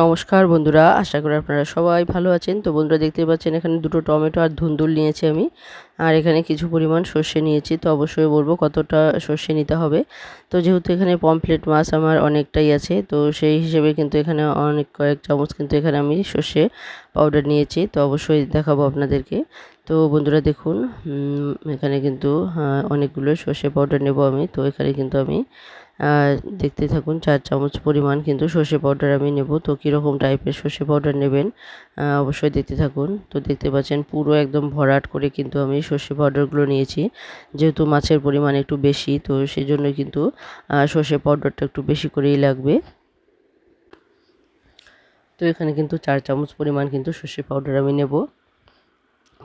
নমস্কার বন্ধুরা, আশা করি আপনারা সবাই ভালো আছেন। তো বন্ধুরা দেখতে পাচ্ছেন এখানে দুটো টমেটো আর ধুন্দুল নিয়েছি আমি। আর এখানে কিছু পরিমাণ সর্ষে নিয়েছি, তো অবশ্যই বলব কতটা সর্ষে নিতে হবে। তো যেহেতু এখানে পমফ্লেট মাছ আমার অনেকটাই আছে, তো সেই হিসেবে কিন্তু এখানে অনেক কয়েক চামচ কিন্তু এখানে আমি সর্ষে পাউডার নিয়েছি, তো অবশ্যই দেখাবো আপনাদেরকে। তো বন্ধুরা, দেখুন এখানে কিন্তু অনেকগুলো সর্ষে পাউডার নেব আমি, তো এখানে কিন্তু আমি দেখতে থাকুন, চার চামচ পরিমাণ কিন্তু সর্ষে পাউডার আমি নেব। তো কীরকম টাইপের সর্ষে পাউডার নেবেন অবশ্যই দেখতে থাকুন। তো দেখতে পাচ্ছেন পুরো একদম ভরাট করে কিন্তু আমি সর্ষে পাউডারগুলো নিয়েছি। যেহেতু মাছের পরিমাণ একটু বেশি, তো সেই জন্য কিন্তু সর্ষে পাউডারটা একটু বেশি করেই লাগবে। তো এখানে কিন্তু চার চামচ পরিমাণ কিন্তু সর্ষে পাউডার আমি নেব।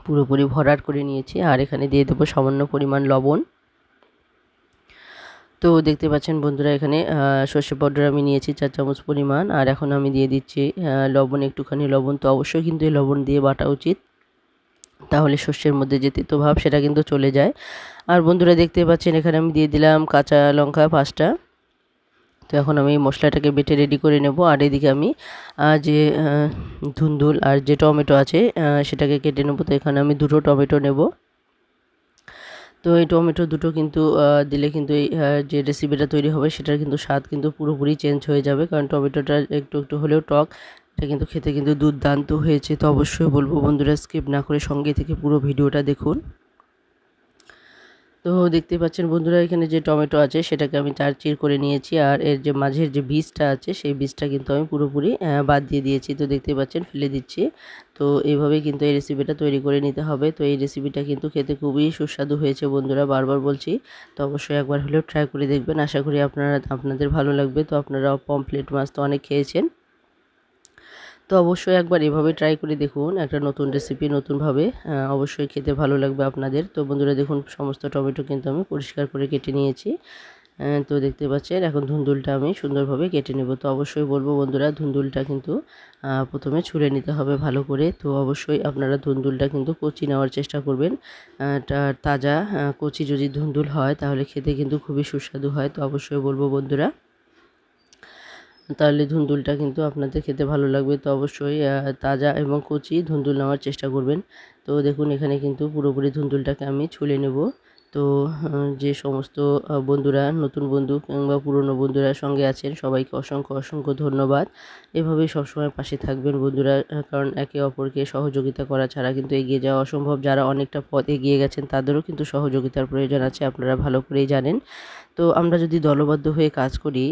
পুরোপুরি ভরাট করে নিয়েছি। আর এখানে দিয়ে দেবো সামান্য পরিমাণ লবণ। তো দেখতে পাচ্ছেন বন্ধুরা এখানে সর্ষে পাউডার আমি নিয়েছি চার চামচ পরিমাণ। আর এখন আমি দিয়ে দিচ্ছি লবণ, একটুখানি লবণ। তো অবশ্যই কিন্তু এই লবণ দিয়ে বাটা উচিত। তাহলে শস্যের মধ্যে যে তেতো ভাব, সেটা কিন্তু চলে যায়। আর বন্ধুরা দেখতে পাচ্ছেন, এখানে আমি দিয়ে দিলাম কাঁচা লঙ্কা পাঁচটা। তো এখন আমি মশলাটাকে বেটে রেডি করে নেব। আর এদিকে আমি যে ধুন্দুল আর যে টমেটো আছে সেটাকে কেটে নেব। তো এখানে আমি দুটো টমেটো নেব। তো এই টমেটো দুটো কিন্তু দিলে কিন্তু এই যে রেসিপিটা তৈরি হবে সেটার কিন্তু স্বাদ কিন্তু পুরোপুরি চেঞ্জ হয়ে যাবে। কারণ টমেটোটা একটু একটু হলেও টক, এটা কিন্তু খেতে কিন্তু দুর্দান্ত হয়েছে। তো অবশ্যই বলব বন্ধুরা স্কিপ না করে সঙ্গে থেকে পুরো ভিডিওটা দেখুন। তো দেখতে পাচ্ছেন বন্ধুরা, এখানে যে টমেটো আছে সেটাকে আমি চার চির করে নিয়েছি আর এর যে মাঝের যে বীজটা আছে সেই বীজটা কিন্তু আমি পুরোপুরি বাদ দিয়ে দিয়েছি। তো দেখতে পাচ্ছেন ফেলে দিচ্ছি। তো এইভাবেই কিন্তু এই রেসিপিটা তৈরি করে নিতে হবে। তো এই রেসিপিটা কিন্তু খেতে খুবই সুস্বাদু হয়েছে বন্ধুরা, বারবার বলছি। তো অবশ্যই একবার হলেও ট্রাই করে দেখবেন। আশা করি আপনারা, আপনাদের ভালো লাগবে। তো আপনারা পমপ্লেট মাছ তো অনেক খেয়েছেন। তো অবশ্যই একবার এভাবে ট্রাই করে দেখুন, একটা নতুন রেসিপি নতুনভাবে অবশ্যই খেতে ভালো লাগবে আপনাদের। তো বন্ধুরা, দেখুন, সমস্ত টমেটো কিন্তু আমি পরিষ্কার করে কেটে নিয়েছি। তো দেখতে পাচ্ছেন, এখন ধুন্দুলটা আমি সুন্দরভাবে কেটে নেব। তো অবশ্যই বলব বন্ধুরা, ধুন্দুলটা কিন্তু প্রথমে ছুলে নিতে হবে ভালো করে। তো অবশ্যই আপনারা ধুন্দুলটা কিন্তু কচি নেওয়ার চেষ্টা করবেন। তাজা কচি যদি ধুন্দুল হয়, তাহলে খেতে কিন্তু খুবই সুস্বাদু হয়। তো অবশ্যই বলব বন্ধুরা। তাহলে ধুন্দুলটা কিন্তু আপনাদের খেতে ভালো লাগবে। তো অবশ্যই তাজা এবং কচি ধুন্দুল নেওয়ার চেষ্টা করবেন। তো দেখুন, এখানে কিন্তু পুরোপুরি ধুন্দুলটাকে আমি ছুলে নেব। তো যে সমস্ত বন্ধুরা, নতুন বন্ধু কিংবা পুরনো বন্ধুরা সঙ্গে আছেন, সবাইকে অসংখ্য অসংখ্য ধন্যবাদ। এভাবেই সবসময় পাশে থাকবেন বন্ধুরা কারণ একে অপরকে সহযোগিতা করা ছাড়া কিন্তু এগিয়ে যাওয়া অসম্ভব। যারা অনেকটা পথ এগিয়ে গেছেন, তাদেরও কিন্তু সহযোগিতার প্রয়োজন আছে, আপনারা ভালো করেই জানেন। তো, আমরা যদি দলবদ্ধ হয়ে কাজ করি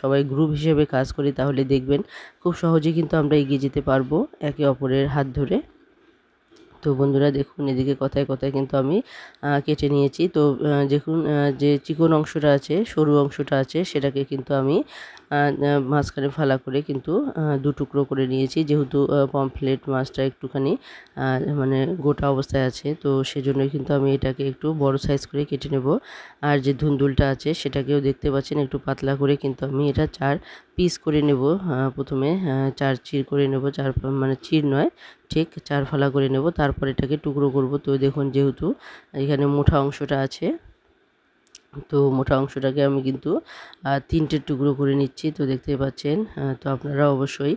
সবাই গ্রুপ হিসেবে কাজ করি, তাহলে দেখবেন খুব সহজেই কিন্তু আমরা এগিয়ে যেতে পারব একে অপরের হাত ধরে। তো বন্ধুরা দেখুন, এদিকে কথায় কথায় কিন্তু আমি কেটে নিয়েছি। তো দেখুন যে চিকন অংশটা আছে, সরু অংশটা আছে, সেটাকে কিন্তু আমি মাঝখানে ফালা করে কিন্তু দু টুকরো করে নিয়েছি। যেহেতু পমফ্লেট মাছটা একটুখানি মানে গোটা অবস্থায় আছে, তো সেজন্যই কিন্তু আমি এটাকে একটু বড় সাইজ করে কেটে নেব। আর যে ধুন্দুলটা আছে, সেটাকেও দেখতে পাচ্ছেন, একটু পাতলা করে কিন্তু আমি এটা চার পিস করে নেব। প্রথমে চার চির করে নেব, চার মানে চির নয় ঠিক চার ফালা করে নেব, তারপর এটাকে টুকরো করব। তো দেখুন যেহেতু এখানে মোটা অংশটা আছে তো মোটা অংশটাকে আমি কিন্তু তিনটে টুকরো করে নিচ্ছি, তো দেখতে পাচ্ছেন তো আপনারা অবশ্যই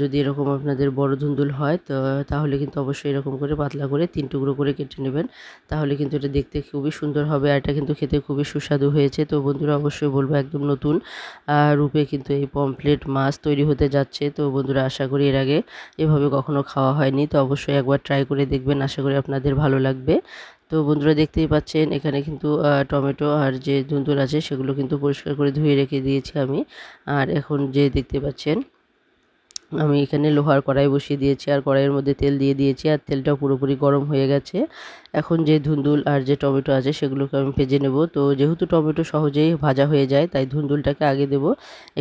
যদি এরকম আপনাদের বড় ধুন্দুল হয়, তো তাহলে কিন্তু অবশ্যই এরকম করে পাতলা করে তিন টুকরো করে কেটে নেবেন, তাহলে কিন্তু এটা দেখতে খুবই সুন্দর হবে, আর এটা কিন্তু খেতে খুবই সুস্বাদু হয়েছে, তো বন্ধুরা অবশ্যই বলব একদম নতুন রূপে কিন্তু এই পমপ্লেট মাছ তৈরি হতে যাচ্ছে, তো বন্ধুরা আশা করি এর আগে এভাবে কখনো খাওয়া হয়নি, তো অবশ্যই একবার ট্রাই করে দেখবেন, আশা করি আপনাদের ভালো লাগবে তো বন্ধুরা দেখতেই পাচ্ছেন, এখানে কিন্তু টমেটো আর যে ধুন্দুল আছে সেগুলো কিন্তু পরিষ্কার করে ধুয়ে রেখে দিয়েছি আমি। আর এখন যে দেখতে পাচ্ছেন আমি এখানে লোহার কড়াই বসিয়ে দিয়েছি আর কড়াইয়ের মধ্যে তেল দিয়ে দিয়েছি আর তেলটা পুরোপুরি গরম হয়ে গেছে। এখন যে ধুন্দুল আর যে টমেটো আছে সেগুলোকে আমি ভেজে নেব। তো যেহেতু টমেটো সহজেই ভাজা হয়ে যায়, তাই ধুন্দুলটাকে আগে দেব,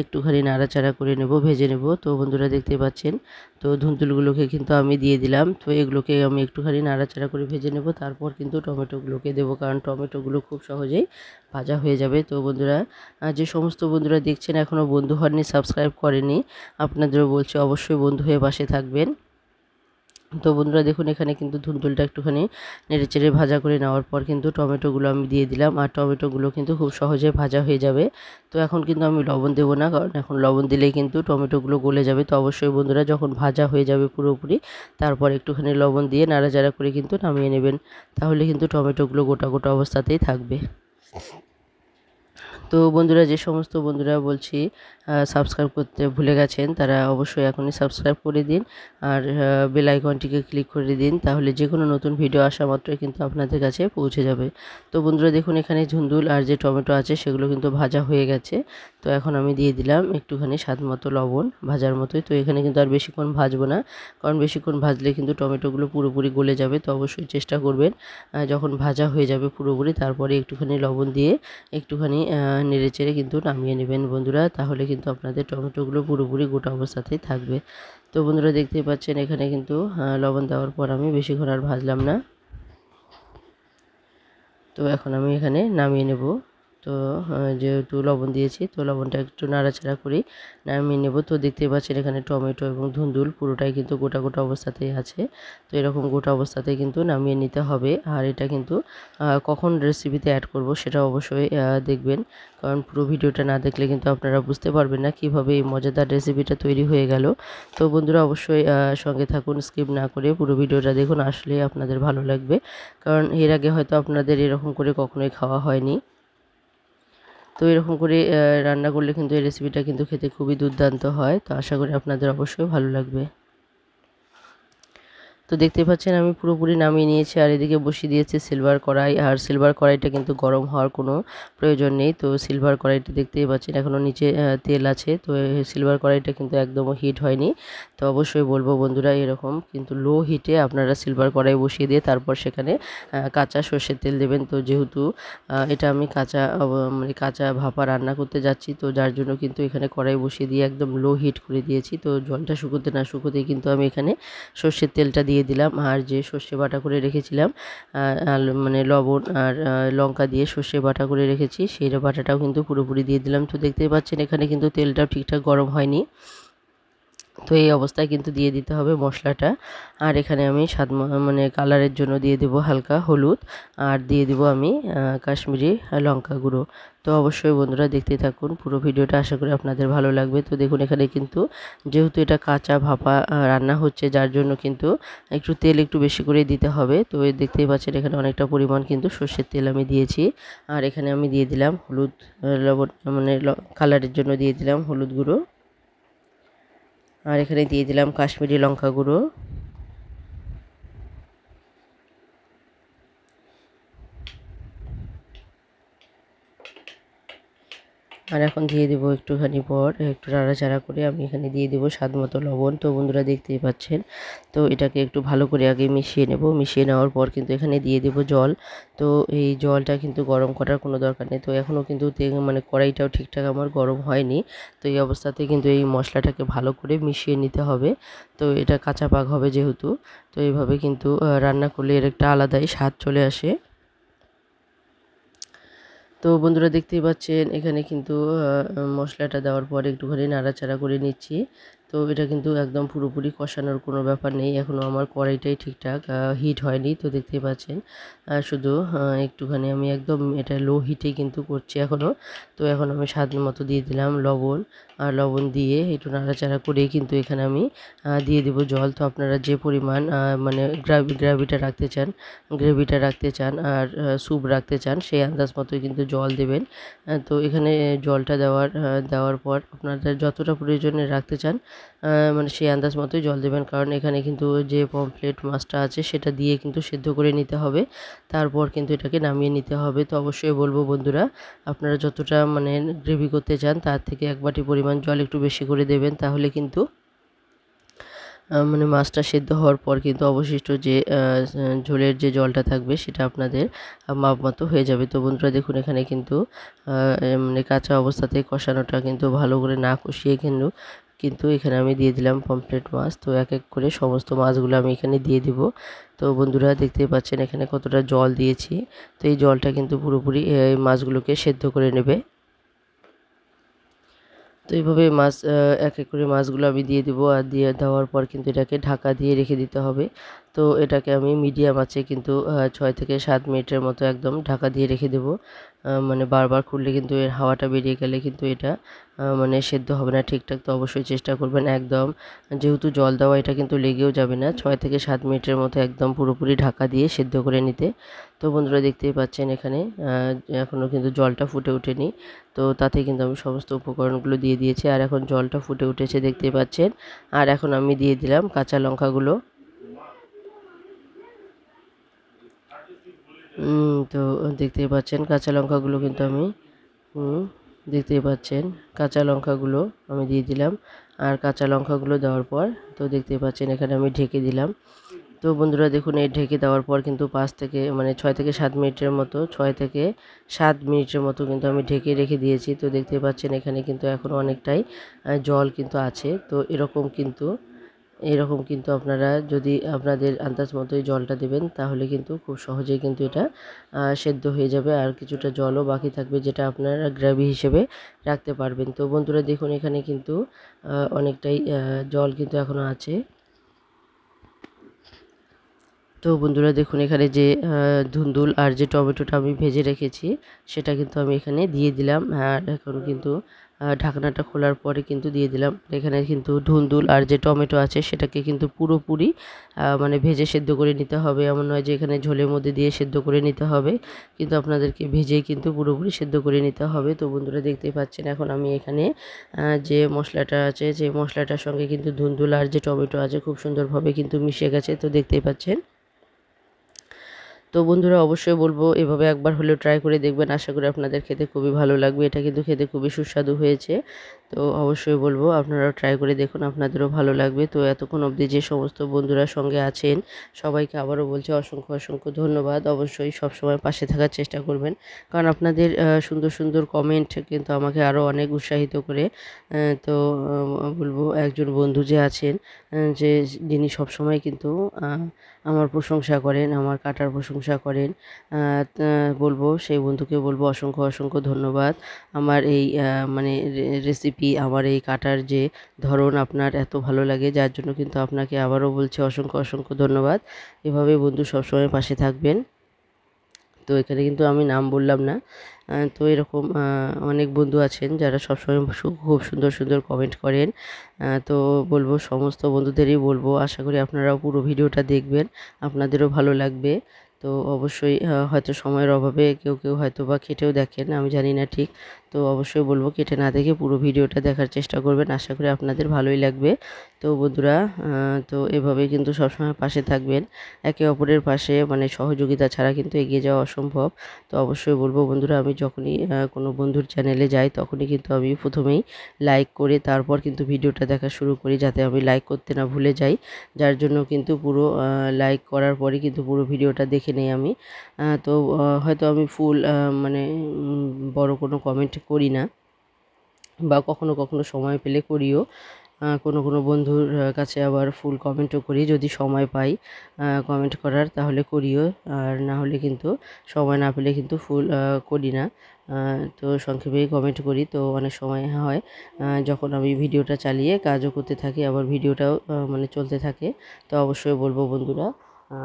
একটুখানি নাড়াচাড়া করে নেব, ভেজে নেব। তো বন্ধুরা দেখতে পাচ্ছেন, তো ধুন্দুলগুলোকে কিন্তু আমি দিয়ে দিলাম। তো এগুলোকে আমি একটুখানি নাড়াচাড়া করে ভেজে নেব, তারপর কিন্তু টমেটোগুলোকে দেবো, কারণ টমেটোগুলো খুব সহজেই ভাজা হয়ে যাবে। তো বন্ধুরা যে সমস্ত বন্ধুরা দেখছেন এখনও বন্ধু হননি, সাবস্ক্রাইব করেনি, আপনাদেরও বলছি অবশ্যই বন্ধু হয়ে পাশে থাকবেন। তো বন্ধুরা দেখুন, এখানে কিন্তু ধুন্দুলটা একটুখানি নেড়ে চেড়ে ভাজা করে নেওয়ার পর কিন্তু টমেটোগুলো আমি দিয়ে দিলাম। আর টমেটোগুলো কিন্তু খুব সহজে ভাজা হয়ে যাবে। তো এখন কিন্তু আমি লবণ দেবো না, কারণ এখন লবণ দিলেই কিন্তু টমেটোগুলো গলে যাবে। তো অবশ্যই বন্ধুরা যখন ভাজা হয়ে যাবে পুরোপুরি, তারপর একটুখানি লবণ দিয়ে নাড়াচাড়া করে কিন্তু নামিয়ে নেবেন। তাহলে কিন্তু টমেটোগুলো গোটা গোটা অবস্থাতেই থাকবে। তো বন্ধুরা, যে সমস্ত বন্ধুরা বলছি সাবস্ক্রাইব করতে ভুলে গেছেন, তারা অবশ্যই এখনই সাবস্ক্রাইব করে দিন আর বেল আইকনটিকে ক্লিক করে দিন, তাহলে যে কোনো নতুন ভিডিও আসা মাত্রই কিন্তু আপনাদের কাছে পৌঁছে যাবে। তো বন্ধুরা, দেখুন এখানে ঝুন্দুল আর যে টমেটো আছে, সেগুলো কিন্তু ভাজা হয়ে গেছে। তো এখন আমি দিয়ে দিলাম একটুখানি স্বাদ মতো লবণ ভাজার মতোই। তো এখানে কিন্তু আর বেশিক্ষণ ভাজবো না, কারণ বেশিক্ষণ ভাজলে কিন্তু টমেটোগুলো পুরোপুরি গলে যাবে। তো অবশ্যই চেষ্টা করবেন যখন ভাজা হয়ে যাবে পুরোপুরি, তারপরে একটুখানি লবণ দিয়ে একটুখানি নেড়ে চেড়ে কিন্তু নামিয়ে নেবেন বন্ধুরা। তাহলে কিন্তু আপনাদের টমেটোগুলো পুরোপুরি গোটা অবস্থাতেই থাকবে। তো বন্ধুরা দেখতেই পাচ্ছেন, এখানে কিন্তু লবণ দেওয়ার পর আমি বেশিক্ষণ আর ভাজলাম না। তো এখন আমি এখানে নামিয়ে নেব। তো যেহেতু লবণ দিয়েছি, তো লবণটা একটু নাড়াচাড়া করি, নামিয়ে নেব। তো দেখতেই পাচ্ছেন এখানে টমেটো এবং ধুন্দুল পুরোটাই কিন্তু গোটা গোটা অবস্থাতেই আছে। তো এরকম গোটা অবস্থাতে কিন্তু নামিয়ে নিতে হবে। আর এটা কিন্তু কখন রেসিপিতে অ্যাড করব সেটা অবশ্যই দেখবেন। কারণ পুরো ভিডিওটা না দেখলে কিন্তু আপনারা বুঝতে পারবেন না কীভাবে এই মজাদার রেসিপিটা তৈরি হয়ে গেল। তো বন্ধুরা অবশ্যই সঙ্গে থাকুন স্কিপ না করে পুরো ভিডিওটা দেখুন আসলে আপনাদের ভালো লাগবে। কারণ এর আগে হয়তো আপনাদের এরকম করে কখনোই খাওয়া হয়নি। তো এরকম করে রান্না করলে কিন্তু এই রেসিপিটা কিন্তু খেতে খুবই দুর্দান্ত হয়। তো আশা করি আপনাদের অবশ্যই ভালো লাগবে। তো দেখতে পাচ্ছেন, আমি পুরোপুরি নামিয়ে নিয়েছি। আর এদিকে বসিয়ে দিয়েছি সিলভার কড়াই। আর সিলভার কড়াইটা কিন্তু গরম হওয়ার কোনো প্রয়োজন নেই। তো সিলভার কড়াইটা দেখতেই পাচ্ছেন, এখনও নিচে তেল আছে। তো সিলভার কড়াইটা কিন্তু একদম হিট হয়নি। তো অবশ্যই বলব বন্ধুরা, এরকম কিন্তু লো হিটে আপনারা সিলভার কড়াই বসিয়ে দিয়ে তারপর সেখানে কাঁচা সর্ষের তেল দেবেন। তো যেহেতু এটা আমি কাঁচা মানে কাঁচা ভাপা রান্না করতে যাচ্ছি, তো যার জন্য কিন্তু এখানে কড়াই বসিয়ে দিয়ে একদম লো হিট করে দিয়েছি। তো জলটা শুকোতে না শুকোতেই কিন্তু আমি এখানে সর্ষের তেলটা দিয়ে দিলাম আর যে সর্ষে বাটা করে রেখেছিলাম মানে লবণ আর লঙ্কা দিয়ে সর্ষে বাটা করে রেখেছি, সেই বাটাটাও কিন্তু পুরোপুরি দিয়ে দিলাম। তো দেখতেই পাচ্ছেন এখানে কিন্তু তেলটাও ঠিকঠাক গরম হয়নি। তো এই অবস্থায় কিন্তু দিয়ে দিতে হবে মশলাটা। আর এখানে আমি স্বাদ মানে কালারের জন্য দিয়ে দেবো হালকা হলুদ। আর দিয়ে দেবো আমি কাশ্মীরি লঙ্কা গুঁড়ো। তো অবশ্যই বন্ধুরা দেখতে থাকুন, পুরো ভিডিওটা আশা করি আপনাদের ভালো লাগবে। তো দেখুন এখানে কিন্তু যেহেতু এটা কাঁচা ভাপা রান্না হচ্ছে, যার জন্য কিন্তু একটু তেল একটু বেশি করে দিতে হবে। তো দেখতেই পাচ্ছেন এখানে অনেকটা পরিমাণ কিন্তু সর্ষের তেল আমি দিয়েছি। আর এখানে আমি দিয়ে দিলাম হলুদ লবণ মানে কালারের জন্য দিয়ে দিলাম হলুদ গুঁড়ো। আর এখানে দিয়ে দিলাম কাশ্মীরি লঙ্কা গুঁড়ো। আর এখন দিয়ে দেবো একটুখানি পর একটু নাড়াচাড়া করে আমি এখানে দিয়ে দেবো স্বাদ মতো লবণ। তো বন্ধুরা দেখতেই পাচ্ছেন, তো এটাকে একটু ভালো করে আগে মিশিয়ে নেব। মিশিয়ে নেওয়ার পর কিন্তু এখানে দিয়ে দেবো জল। তো এই জলটা কিন্তু গরম করার কোনো দরকার নেই। তো এখনও কিন্তু মানে কড়াইটাও ঠিকঠাক আমার গরম হয়নি। তো এই অবস্থাতে কিন্তু এই মশলাটাকে ভালো করে মিশিয়ে নিতে হবে। তো এটা কাঁচা পাক হবে যেহেতু, তো এইভাবে কিন্তু রান্না করলে এর একটা আলাদাই স্বাদ চলে আসে। তো বন্ধুরা দেখতেই পাচ্ছেন, এখানে কিন্তু মশলাটা দেওয়ার পর একটুখানি নাড়াচাড়া করে নিচ্ছি। তো এটা কিন্তু একদম পুরোপুরি কষানোর কোনো ব্যাপার নেই এখনও আমার কড়াইটাই ঠিকঠাক হিট হয়নি, তো দেখতেই পাচ্ছেন। শুধু একটুখানি আমি একদম এটা লো হিটে কিন্তু করছি এখনও তো এখন আমি স্বাদ মতো দিয়ে দিলাম লবণ লবণ দিয়ে একটু নাড়াচাড়া করে কিন্তু এখানে আমি দিয়ে দেবো জল। তো আপনারা যে পরিমাণ মানে গ্রাভি, গ্রাভিটা রাখতে চান, গ্রেভিটা রাখতে চান আর স্যুপ রাখতে চান, সেই আন্দাজ মতোই কিন্তু জল দেবেন। তো এখানে জলটা দেওয়ার দেওয়ার পর আপনাদের যতটা প্রয়োজনে রাখতে চান মানে সেই আন্দাজ মতোই জল দেবেন। কারণ এখানে কিন্তু যে পমফ্লেট মাছটা আছে সেটা দিয়ে কিন্তু সেদ্ধ করে নিতে হবে। তারপর কিন্তু এটাকে নামিয়ে নিতে হবে। তো অবশ্যই বলব বন্ধুরা, আপনারা যতটা মানে গ্রেভি করতে চান তার থেকে এক বাটি পরিমাণ জল একটু বেশি করে দেবেন, তাহলে কিন্তু মানে মাছটা সেদ্ধ হওয়ার পর কিন্তু অবশিষ্ট যে ঝোলের যে জলটা থাকবে সেটা আপনাদের মাপ মতো হয়ে যাবে। তো বন্ধুরা দেখুন এখানে কিন্তু মানে কাঁচা অবস্থাতে কষানোটা কিন্তু ভালো করে না কষিয়ে কিন্তু কিন্তু এখানে আমি দিয়ে দিলাম পমফ্রেট মাছ। তো এক এক করে সমস্ত মাছগুলো আমি এখানে দিয়ে দিব। তো বন্ধুরা দেখতেই পাচ্ছেন এখানে কতটা জল দিয়েছি। তো এই জলটা কিন্তু পুরোপুরি এই মাছগুলোকে সেদ্ধ করে নেবে। তো এইভাবে মাছ এক এক করে মাছগুলো আমি দিয়ে দেবো আর দিয়ে দেওয়ার পর কিন্তু এটাকে ঢাকা দিয়ে রেখে দিতে হবে। তো এটাকে আমি মিডিয়াম আছে কিন্তু ছয় থেকে সাত মিনিটের মতো একদম ঢাকা দিয়ে রেখে দেবো। মানে বারবার খুললে কিন্তু এর হাওয়াটা বেরিয়ে গেলে কিন্তু এটা মানে সেদ্ধ হবে না ঠিকঠাক। তো অবশ্যই চেষ্টা করবেন একদম, যেহেতু জল দেওয়া এটা কিন্তু লেগেও যাবে না, ছয় থেকে সাত মিনিটের মতো একদম পুরোপুরি ঢাকা দিয়ে সেদ্ধ করে নিতে। তো বন্ধুরা দেখতেই পাচ্ছেন এখানে এখনও কিন্তু জলটা ফুটে ওঠেনি। তো তাতে কিন্তু আমি সমস্ত উপকরণগুলো দিয়ে দিয়েছি, আর এখন জলটা ফুটে উঠেছে দেখতে পাচ্ছেন। আর এখন আমি দিয়ে দিলাম কাঁচা লঙ্কাগুলো। তো দেখতেই পাচ্ছেন কাঁচা লঙ্কাগুলো কিন্তু আমি দেখতেই পাচ্ছেন কাঁচা লঙ্কাগুলো আমি দিয়ে দিলাম। আর কাঁচা লঙ্কাগুলো দেওয়ার পর, তো দেখতেই পাচ্ছেন এখানে আমি ঢেকে দিলাম। তো বন্ধুরা দেখুন, এই ঢেকে দেওয়ার পর কিন্তু পাঁচ থেকে মানে ছয় থেকে সাত মিনিটের মতো, ছয় থেকে সাত মিনিটের মতো কিন্তু আমি ঢেকে রেখে দিয়েছি। তো দেখতে পাচ্ছেন এখানে কিন্তু এখন অনেকটাই জল কিন্তু আছে। তো এরকম কিন্তু এরকম কিন্তু আপনারা যদি আপনাদের আন্দাজ মতোই জলটা দেবেন, তাহলে কিন্তু খুব সহজেই কিন্তু এটা সেদ্ধ হয়ে যাবে। আর কিছুটা জলও বাকি থাকবে যেটা আপনারা গ্রেভি হিসেবে রাখতে পারবেন। তো বন্ধুরা দেখুন, এখানে কিন্তু অনেকটাই জল কিন্তু এখনও আছে। তো বন্ধুরা দেখুন এখানে যে ধুন্দুল আর যে টমেটোটা আমি ভেজে রেখেছি, সেটা কিন্তু আমি এখানে দিয়ে দিলাম। আর এখন কিন্তু ঢাকনাটা খোলার পরে কিন্তু দিয়ে দিলাম। এখানে কিন্তু ধুন্দুল আর যে টমেটো আছে, সেটাকে কিন্তু পুরোপুরি মানে ভেজে সেদ্ধ করে নিতে হবে। এমন নয় যে এখানে ঝোলের মধ্যে দিয়ে সেদ্ধ করে নিতে হবে, কিন্তু আপনাদেরকে ভেজেই কিন্তু পুরোপুরি সেদ্ধ করে নিতে হবে। তো বন্ধুরা দেখতেই পাচ্ছেন, এখন আমি এখানে যে মশলাটা আছে, যে মশলাটার সঙ্গে কিন্তু ধুন্দুল আর যে টমেটো আছে, খুব সুন্দরভাবে কিন্তু মিশে গেছে। তো দেখতেই পাচ্ছেন তো বন্ধুরা অবশ্যই বলব, এভাবে একবার হলেও ট্রাই করে দেখবেন। আশা করি আপনাদের খেতে খুবই ভালো লাগবে। এটা কিন্তু খেতে খুবই সুস্বাদু হয়েছে। তো অবশ্যই বলব আপনারাও ট্রাই করে দেখুন, আপনাদেরও ভালো লাগবে। তো এতক্ষণ অবধি যে সমস্ত বন্ধুরা সঙ্গে আছেন, সবাইকে আবারও বলছি অসংখ্য অসংখ্য ধন্যবাদ। অবশ্যই সবসময় পাশে থাকার চেষ্টা করবেন। কারণ আপনাদের সুন্দর সুন্দর কমেন্ট কিন্তু আমাকে আরও অনেক উৎসাহিত করে। তো বলব একজন বন্ধু যে আছেন যে যিনি সবসময় কিন্তু আমার প্রশংসা করেন, আমার কাটার প্রশংসা করেন বলব সেই বন্ধুকে বলব অসংখ্য অসংখ্য ধন্যবাদ। আমার এই মানে রেসিপি আমার এই কাটার যে ধরন আপনার এত ভালো লাগে, যার জন্য কিন্তু আপনাকে আবারও বলছি অসংখ্য অসংখ্য ধন্যবাদ। এভাবে বন্ধু সবসময় পাশে থাকবেন। তো এখানে কিন্তু আমি নাম বললাম না। তো এরকম অনেক বন্ধু আছেন যারা সবসময় খুব সুন্দর সুন্দর কমেন্ট করেন। তো বলব সমস্ত বন্ধুদেরই বলব, আশা করি আপনারাও পুরো ভিডিওটা দেখবেন, আপনাদেরও ভালো লাগবে। তো অবশ্যই হয়তো সময়ের অভাবে কেউ কেউ হয়তো বা কেটেও দেখেন, আমি জানি না ঠিক। তো অবশ্যই বলব কেটে না দেখে পুরো ভিডিওটা দেখার চেষ্টা করবেন, আশা করি আপনাদের ভালোই লাগবে। তো বন্ধুরা তো এভাবেই কিন্তু সবসময় পাশে থাকবেন। একে অপরের পাশে মানে সহযোগিতা ছাড়া কিন্তু এগিয়ে যাওয়া অসম্ভব। তো অবশ্যই বলব বন্ধুরা, আমি যখনই কোনো বন্ধুর চ্যানেলে যাই, তখনই কিন্তু আমি প্রথমেই লাইক করে তারপর কিন্তু ভিডিওটা দেখা শুরু করি, যাতে আমি লাইক করতে না ভুলে যাই। যার জন্য কিন্তু পুরো লাইক করার পরে কিন্তু পুরো ভিডিওটা দেখে নেই আমি। তো হয়তো আমি ফুল মানে বড় কোনো কমেন্ট করি না বা কখনো কখনো সময় পেলে করিও। কোনো কোনো বন্ধুর কাছে আবার ফুল কমেন্টও করি। যদি সময় পাই কমেন্ট করার তাহলে করিও। আর না হলে কিন্তু সময় না পেলে কিন্তু ফুল করি না। তো সংক্ষেপেই কমেন্ট করি। তো অনেক সময় হয় যখন আমি ভিডিওটা চালিয়ে কাজও করতে থাকি, আবার ভিডিওটাও মানে চলতে থাকে, তো অবশ্যই বলব বন্ধুরা।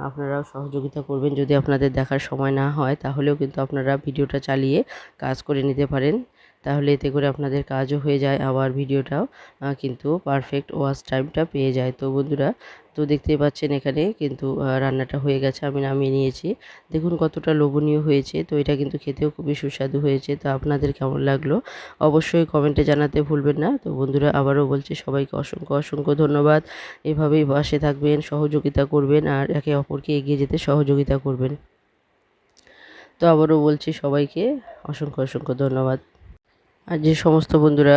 আপনারাও সহযোগিতা করবেন। যদি আপনাদের দেখার সময় না হয়, তাহলেও কিন্তু আপনারা ভিডিওটা চালিয়ে কাজ করে নিতে পারেন। তাহলে এতে করে আপনাদের কাজও হয়ে যায় আবার ভিডিওটাও কিন্তু পারফেক্ট ওয়াচ টাইমটা পেয়ে যায়। তো বন্ধুরা, তো দেখতেই পাচ্ছেন এখানে কিন্তু রান্নাটা হয়ে গেছে, আমি নামিয়ে নিয়েছি। দেখুন কতটা লোভনীয় হয়েছে, তো এটা কিন্তু খেতেও খুবই সুস্বাদু হয়েছে। তো আপনাদের কেমন লাগল, অবশ্যই কমেন্টে জানাতে ভুলবেন না। তো বন্ধুরা, আবারও বলছি, সবাইকে অসংখ্য অসংখ্য ধন্যবাদ। এভাবেই পাশে থাকবেন, সহযোগিতা করবেন, আর একে অপরকে এগিয়ে যেতে সহযোগিতা করবেন। তো আবারও বলছি, সবাইকে অসংখ্য অসংখ্য ধন্যবাদ। আর যে সমস্ত বন্ধুরা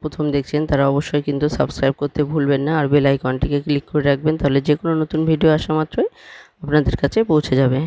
প্রথম দেখছেন, তারা অবশ্যই কিন্তু সাবস্ক্রাইব করতে ভুলবেন না, আর বেল আইকনটিকে ক্লিক করে রাখবেন, তাহলে যে কোনো নতুন ভিডিও আসা মাত্রই আপনাদের কাছে পৌঁছে যাবে।